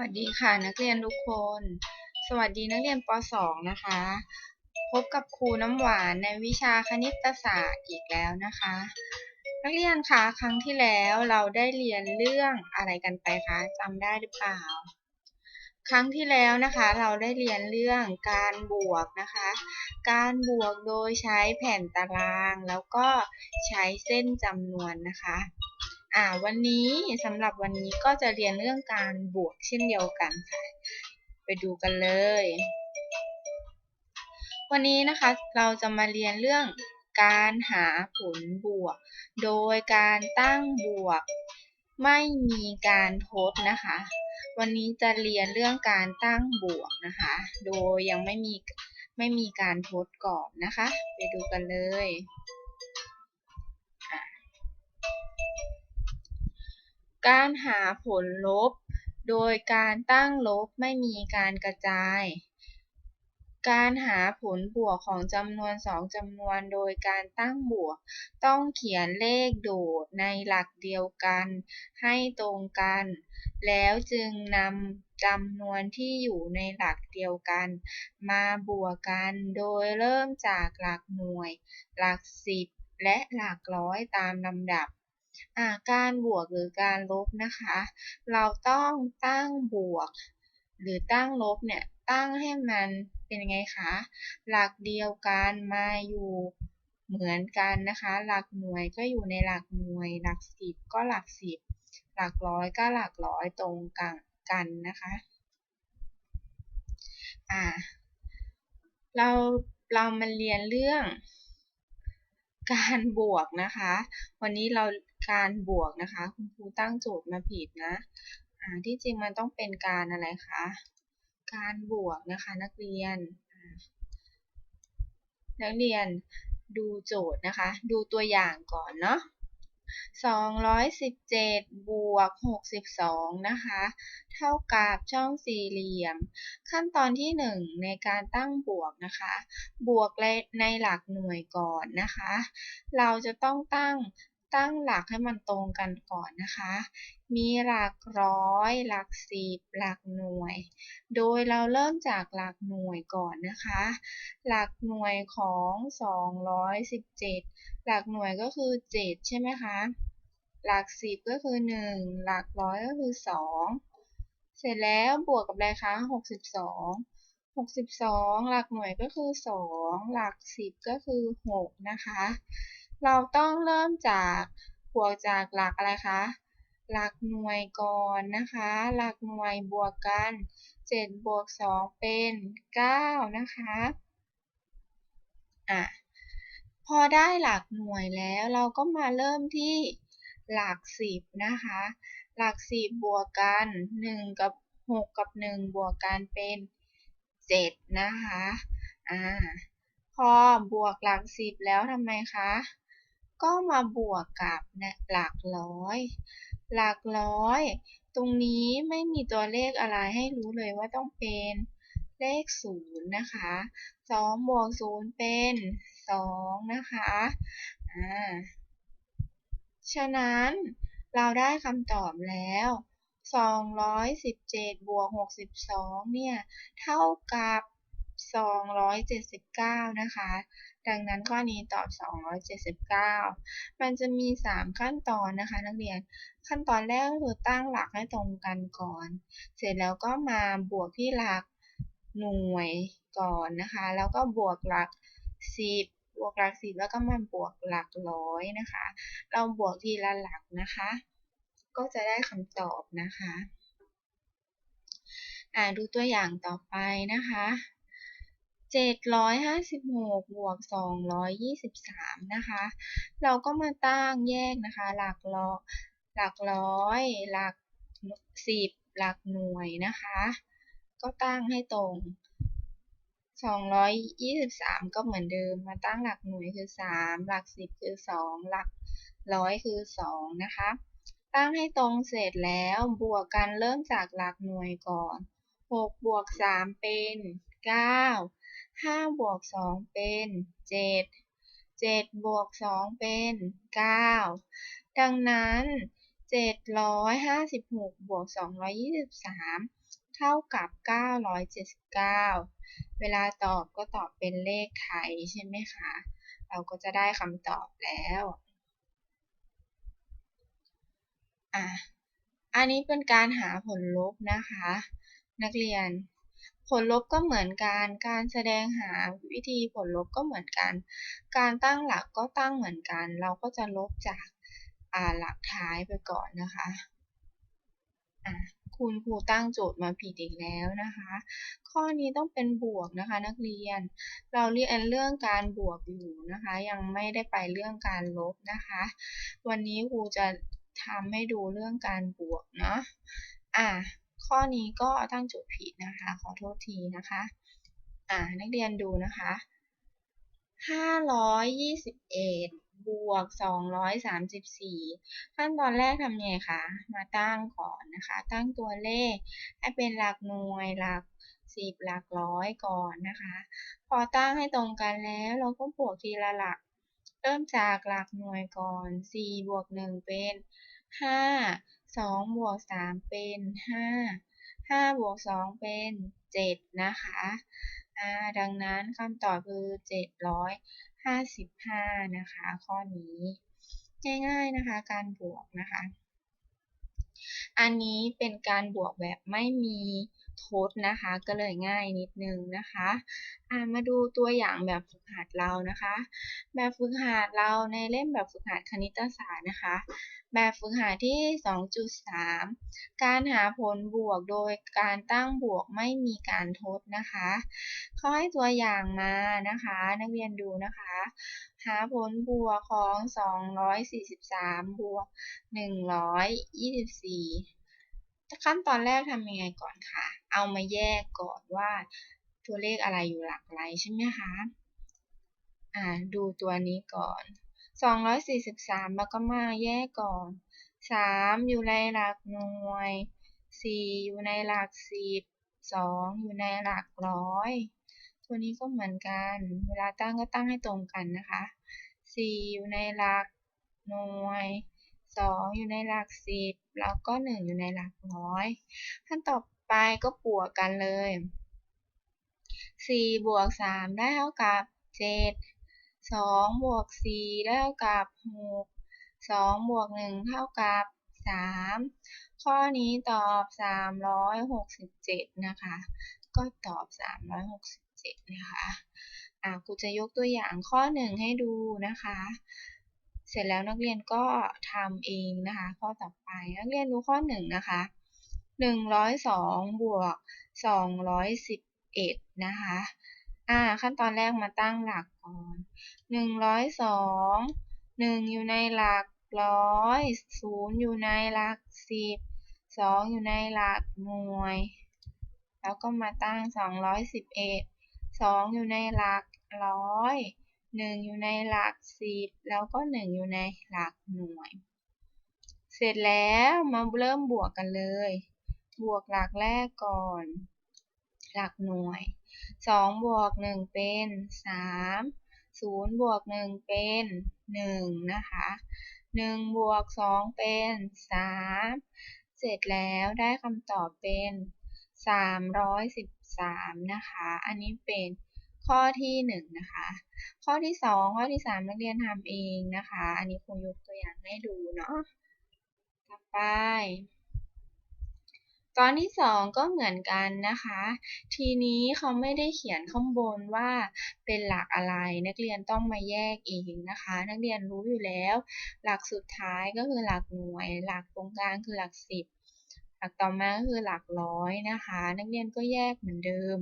วัสดีค่ะนักเรียนทุกคน สวัสดีนักเรียนป .2 นะคะ พบกับครูน้ำหวานในวิชาคณิตศาสตร์อีกแล้วนะคะ นักเรียนคะครั้งที่แล้วเราได้เรียนเรื่องอะไรกันไปคะจำได้หรือเปล่า ครั้งที่แล้วนะคะ เราได้เรียนเรื่องการบวกนะคะ การบวกโดยใช้แผ่นตาราง แล้วก็ใช้เส้นจำนวนนะคะ อ่าวันนี้สำหรับวันนี้ก็จะเรียนเรื่องการบวกเช่นเดียวกันค่ะ ไปดูกันเลย วันนี้นะคะเราจะมาเรียนเรื่องการหาผลบวก โดยการตั้งบวก ไม่มีการทดนะคะ วันนี้จะเรียนเรื่องการตั้งบวกนะคะ โดยยังไม่มีไม่มีการทดก่อนนะคะ ไปดูกันเลย การหาผลลบ โดยการตั้งลบไม่มีการกระจาย การหาผลบวกของจำนวนสองจำนวน โดยการตั้งบวก ต้องเขียนเลขโดดในหลักเดียวกัน ให้ตรงกัน แล้วจึงนำจำนวนที่อยู่ในหลักเดียวกัน มาบวกกัน โดยเริ่มจากหลักหน่วย หลักสิบและหลักร้อยตามลำดับ การบวกหรือการลบนะคะ เราต้องตั้งบวก หรือตั้งลบเนี่ยตั้งให้มันเป็นไงคะหลักเดียวกันมาอยู่เหมือนกันนะคะ หลักหน่วยก็อยู่ในหลักหน่วย หลักสิบก็หลักสิบหลักร้อยก็หลักร้อยตรงกันกันนะคะอ่าเราเรามาเรียนเรื่องการบวกนะคะ วันนี้เรา การบวกนะคะ คุณครูตั้งโจทย์มาผิดนะอ่าที่จริงมันต้องเป็นการอะไรคะ การบวกนะคะนักเรียน นักเรียนดูโจทย์นะคะ ดูตัวอย่างก่อนเนาะ217 บวก 62 นะคะ เท่ากับช่องสี่เหลี่ยม ขั้นตอนที่ 1 ในการตั้งบวกนะคะ บวกในหลักหน่วยก่อนนะคะ เราจะต้องตั้ง ตั้งหลักให้มันตรงกันก่อนนะคะ มีหลักร้อย หลักสิบ หลักหน่วย โดยเราเริ่มจากหลักหน่วยก่อนนะคะ หลักหน่วยของ 217 หลักหน่วยก็คือ 7 ใช่ไหมคะ หลักสิบก็คือ 1 หลักร้อยก็คือ 2 เสร็จแล้วบวกกับอะไรคะ 62 62 หลักหน่วยก็คือ 2 หลักสิบก็คือ 6 นะคะ เราต้องเริ่มจากบวกจากหลักอะไรคะ หลักหน่วยก่อนนะคะ หลักหน่วยบวกกัน7บวก2เป็น9นะคะอะพอได้หลักหน่วยแล้วเราก็มาเริ่มที่หลัก10นะคะ หลัก10บวกกัน 1 กับ 6 กับ 1 บวกกันเป็น7นะคะอ่าพอบวกหลัก10แล้วทำไมคะ ก็มาบวกกับหลักร้อย หลักร้อย ตรงนี้ไม่มีตัวเลขอะไรให้รู้เลยว่าต้องเป็นเลขศูนย์นะคะสองบวกศูนย์เป็นสองนะคะอ่าฉะนั้นเราได้คำตอบแล้ว217บวก62เนี่ย เท่ากับ 279 นะคะ ดังนั้นข้อนี้ตอบ 279 มันจะมี 3 ขั้นตอนนะคะ นักเรียน ขั้นตอนแรกคือตั้งหลักให้ตรงกันก่อน เสร็จแล้วก็มาบวกที่หลักหน่วยก่อนนะคะ แล้วก็บวกหลัก 10 บวกหลัก 10 แล้วก็มาบวกหลักร้อยนะคะ เราบวกทีละหลักนะคะ ก็จะได้คำตอบนะคะ อ่าดูตัวอย่างต่อไปนะคะ 756บวก223นะคะ เราก็มาตั้งแยกนะคะ หลักร้อยหลักร้อย หลักสิบหลักหน่วยนะคะ ก็ตั้งให้ตรง223ก็เหมือนเดิม มาตั้งหลักหน่วยคือ3หลักสิบคือ2หลักร้อยคือ2นะคะ ตั้งให้ตรงเสร็จแล้วบวกกันเริ่มจากหลักหน่วยก่อน6บวก3เป็น9 ห้าบวกสองเป็นเจ็ดเจ็ดบวกสองเป็นเก้าดังนั้นเจ็ดร้อยห้าสิบหกบวกสองร้อยยี่สิบสามเท่ากับเก้าร้อยเจ็ดสิบเก้าเวลาตอบก็ตอบเป็นเลขไทยใช่ไหมคะ เราก็จะได้คำตอบแล้วอะอันนี้เป็นการหาผลลบนะคะ นักเรียน ผลลบก็เหมือนกัน การแสดงหาวิธีผลลบก็เหมือนกัน การตั้งหลักก็ตั้งเหมือนกัน เราก็จะลบจากหลักท้ายไปก่อนนะคะะคุณครูตั้งโจทย์มาผิดอีกแล้วนะคะ ข้อนี้ต้องเป็นบวกนะคะนักเรียน เราเรียนเรื่องการบวกอยู่นะคะ ยังไม่ได้ไปเรื่องการลบนะคะ วันนี้ครูจะทำให้ดูเรื่องการบวกเนาะอะ ข้อนี้ก็ตั้งโจทย์ผิดนะคะ ขอโทษทีนะคะ อะนักเรียนดูนะคะ 521บวก 234 ขั้นตอนแรกทำไงคะ มาตั้งก่อนนะคะ ตั้งตัวเลขให้เป็นหลักหน่วย หลักสิบหลักร้อยก่อนนะคะ พอตั้งให้ตรงกันแล้วเราก็บวกทีละหลัก เริ่มจากหลักหน่วยก่อน 4 บวก 1 เป็น 5 2บวก3เป็น 5 5บวก2เป็น 7 นะคะอ่าดังนั้นคำตอบคือ 755 นะคะ ข้อนี้ง่ายๆนะคะ การบวกนะคะ อันนี้เป็นการบวกแบบไม่มี ทดนะคะ ก็เลยง่ายนิดนึงนะคะะมาดูตัวอย่างแบบฝึกหัดเรานะคะ แบบฝึกหัดเราในเล่มแบบฝึกหัดคณิตศาสตร์นะคะ แบบฝึกหัดที่ 2.3 การหาผลบวกโดยการตั้งบวกไม่มีการทดนะคะเขาให้ตัวอย่างมานะคะ นักเรียนดูนะคะ หาผลบวกของ 243 บวก 124ขั้นตอนแรกทำยังไงก่อนคะ เอามาแยกก่อนว่าตัวเลขอะไรอยู่หลักอะไรใช่ไหมคะ อ่า ดูตัวนี้ก่อน 243แล้วก็มาแยกก่อน 3 อยู่ในหลักหน่วย 4 อยู่ในหลักสิบ2อยู่ในหลักร้อย ตัวนี้ก็เหมือนกัน เวลาตั้งก็ตั้งให้ตรงกันนะคะ 4 อยู่ในหลักหน่วยสองอยู่ในหลักสิบแล้วก็หนึ่งอยู่ในหลักร้อย ขั้นต่อ ไปก็บวกกันเลยสี่บวกสามได้เท่ากับเจ็ดสองบวกสี่ได้เท่ากับหกสองบวกหนึ่งเท่ากับสามข้อนี้ตอบสามร้อยหกสิบเจ็ดนะคะ ก็ตอบสามร้อยหกสิบเจ็ดนะคะอะครูจะยกตัวอย่างข้อหนึ่งให้ดูนะคะเสร็จแล้วนักเรียนก็ทำเองนะคะ ข้อต่อไปนักเรียนดูข้อหนึ่งนะคะ หนึ่งร้อยสองบวกสองร้อยสิบเอ็ดนะคะอ่าขั้นตอนแรกมาตั้งหลักก่อนหนึ่งร้อยสองหนึ่งอยู่ในหลักร้อยศูนย์อยู่ในหลักสิบสองอยู่ในหลักหน่วย แล้วก็มาตั้งสองร้อยสิบเอ็ดสองอยู่ในหลักร้อยหนึ่งอยู่ในหลักสิบแล้วก็หนึ่งอยู่ในหลักหน่วย เสร็จแล้วมาเริ่มบวกกันเลย บวกหลักแรกก่อน หลักหน่วยสองบวกหนึ่งเป็นสามศูนย์บวกหนึ่งเป็นหนึ่งนะคะหนึ่งบวกสองเป็นสามเสร็จแล้วได้คำตอบเป็นสามร้อยสิบสามนะคะ อันนี้เป็นข้อที่หนึ่งนะคะ ข้อที่สองข้อที่สามนักเรียนทำเองนะคะ อันนี้ครูยกตัวอย่างให้ดูเนาะ ต่อไป ตอนที่สองก็เหมือนกันนะคะ ทีนี้เขาไม่ได้เขียนข้างบนว่าเป็นหลักอะไร นักเรียนต้องมาแยกเองนะคะ นักเรียนรู้อยู่แล้ว หลักสุดท้ายก็คือหลักหน่วย หลักตรงกลางคือหลักสิบหลักต่อมาก็คือหลักร้อยนะคะ นักเรียนก็แยกเหมือนเดิม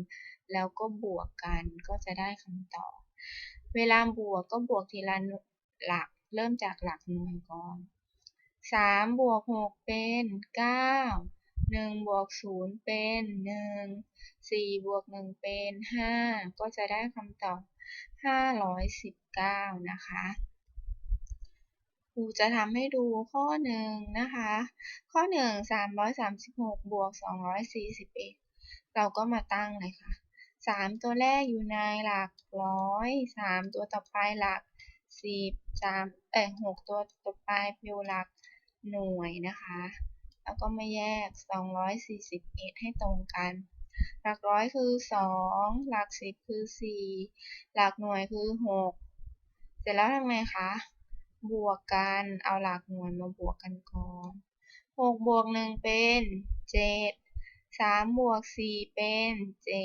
แล้วก็บวกกันก็จะได้คำตอบ เวลาบวกก็บวกทีละหลักเริ่มจากหลักหน่วยก่อน3บวก6เป็น 9 1บวก0เป็น1 4บวก1เป็น5ก็จะได้คำตอบ519นะคะครูจะทำให้ดูข้อหนึ่งนะคะ ข้อ1 336บวก241เราก็มาตั้งเลยค่ะสามตัวแรกอยู่ในหลักร้อยสามตัวต่อไปหลักสิบสามเอ้หกตัวต่อไปอยู่หลักหน่วยนะคะ แล้วก็มาแยก 241 ให้ตรงกัน หลักร้อยคือ 2 หลักสิบคือ 4 หลักหน่วยคือ 6 เสร็จแล้วทำไงคะ บวกกัน เอาหลักหน่วยมาบวกกันก่อน 6 บวก 1 เป็น 7 3 บวก 4 เป็น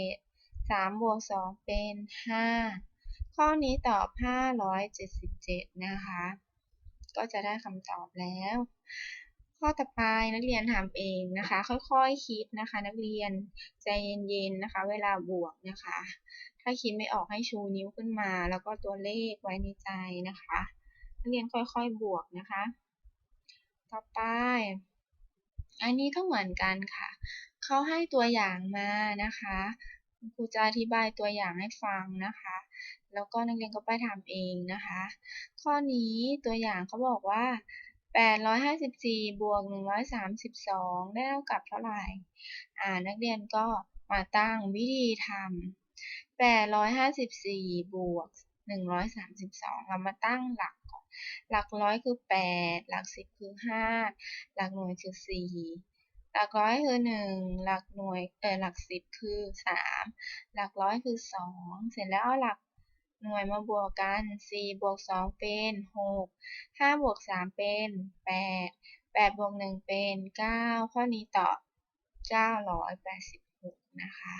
7 3 บวก 2 เป็น 5 ข้อนี้ตอบ 577 นะคะ ก็จะได้คำตอบแล้ว ข้อต่อไปนักเรียนทำเองนะคะ ค่อยๆคคิดนะคะ นักเรียนใจเย็นๆนะคะ เวลาบวกนะคะ ถ้าคิดไม่ออกให้ชูนิ้วขึ้นมา แล้วก็ตัวเลขไว้ในใจนะคะ นักเรียนค่อยๆบวกนะคะ ต่อไป อันนี้ก็เหมือนกันค่ะเขาให้ตัวอย่างมานะคะครูจะอธิบายตัวอย่างให้ฟังนะคะ แล้วก็นักเรียนก็ไปทำเองนะคะ ข้อนี้ตัวอย่างเขาบอกว่า 854 บวก 132 ได้เท่ากับเท่าไหร่ อ่า นักเรียนก็มาตั้งวิธีทำ854 บวก 132 เรามาตั้งหลักก่อน หลักร้อยคือ 8 หลักสิบคือ 5 หลักหน่วยคือ 4 หลักร้อยคือ 1 หลักหน่วย เออหลักสิบคือ 3 หลักร้อยคือ 2 เสร็จแล้วเอาหลัก หน่วยมาบวกกัน 4 บวก 2 เป็น 6 5 บวก 3 เป็น 8 8 บวก 1 เป็น 9 ข้อนี้ตอบ 986 นะคะ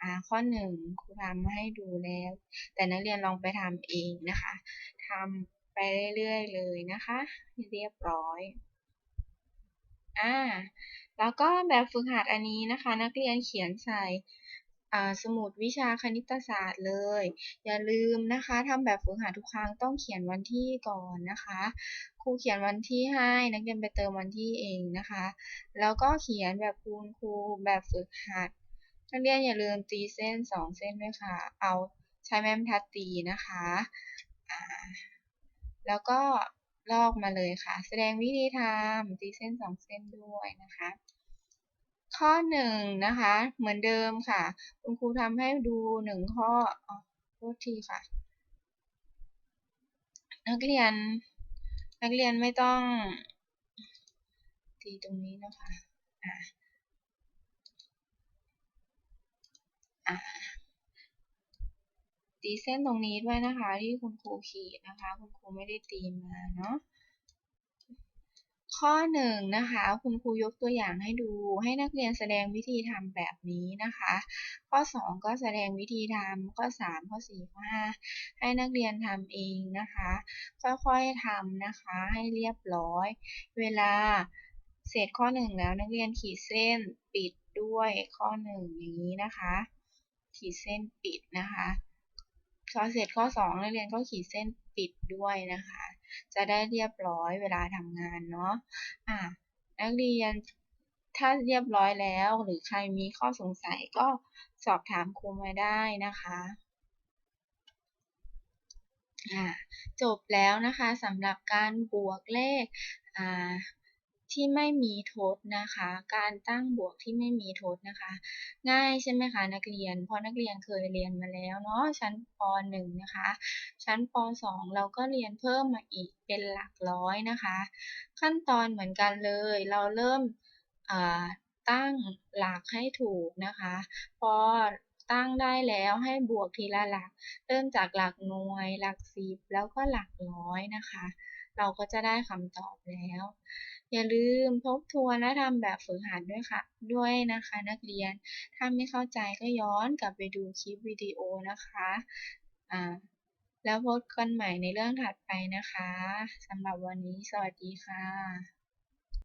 อ่าข้อ 1 ครูทำมาให้ดูแล้ว แต่นักเรียนลองไปทำเองนะคะทำไปเรื่อยๆเลยนะคะ เรียบร้อยอ่าแล้วก็แบบฝึกหัดอันนี้นะคะ นักเรียนเขียนใส่ สมุดวิชาคณิตศาสตร์เลย อย่าลืมนะคะทำแบบฝึกหัดทุกครั้งต้องเขียนวันที่ก่อนนะคะ ครูเขียนวันที่ให้นักเรียนไปเติมวันที่เองนะคะ แล้วก็เขียนแบบคูณครูแบบฝึกหัดนักเรียนอย่าลืมตีเส้นสองเส้นด้วยค่ะ เอาใช้แม่บรรทัดตีนะคะแล้วก็ลอกมาเลยค่ะ แสดงวิธีทำตีเส้นสองเส้นด้วยนะคะ ข้อหนึ่งนะคะ เหมือนเดิมค่ะ คุณครูทำให้ดูหนึ่งข้ออโทษทีค่ะ นักเรียน นักเรียนไม่ต้องทีตรงนี้นะคะอ่าอ่าตีเส้นตรงนี้ด้วยนะคะ ที่คุณครูขีดนะคะ คุณครูไม่ได้ตีมาเนาะ ข้อหนึ่งนะคะ คุณครูยกตัวอย่างให้ดู ให้นักเรียนแสดงวิธีทำแบบนี้นะคะ ข้อ 2 ก็แสดงวิธีทำข้อ 3 ข้อ 4 ข้อ 5 ให้นักเรียนทำเองนะคะ ค่อยๆทำนะคะให้เรียบร้อย เวลาเสร็จข้อ 1 แล้วนักเรียนขีดเส้นปิดด้วยข้อ 1 อย่างนี้นะคะ ขีดเส้นปิดนะคะพอเสร็จข้อ 2 นักเรียนก็ขีดเส้นปิดด้วยนะคะ จะได้เรียบร้อยเวลาทำงานเนาะอะนักเรียนถ้าเรียบร้อยแล้ว หรือใครมีข้อสงสัยก็สอบถามครูมาได้นะคะจบแล้วนะคะสำหรับการบวกเลข ที่ไม่มีทดนะคะ การตั้งบวกที่ไม่มีทดนะคะ ง่ายใช่ไหมคะนักเรียน เพราะนักเรียนเคยเรียนมาแล้วเนาะชั้นป .1 นะคะ ชั้นป .2 เราก็เรียนเพิ่มมาอีกเป็นหลักร้อยนะคะ ขั้นตอนเหมือนกันเลย เราเริ่มตั้งหลักให้ถูกนะคะ พอตั้งได้แล้วให้บวกทีละหลัก เริ่มจากหลักหน่วย หลักสิบแล้วก็หลักร้อยนะคะ เราก็จะได้คำตอบแล้ว อย่าลืมทบทวนและทำแบบฝึกหัดด้วยค่ะ ด้วยนะคะนักเรียน ถ้าไม่เข้าใจก็ย้อนกลับไปดูคลิปวิดีโอนะคะอ่าแล้วพบกันใหม่ในเรื่องถัดไปนะคะสำหรับวันนี้สวัสดีค่ะ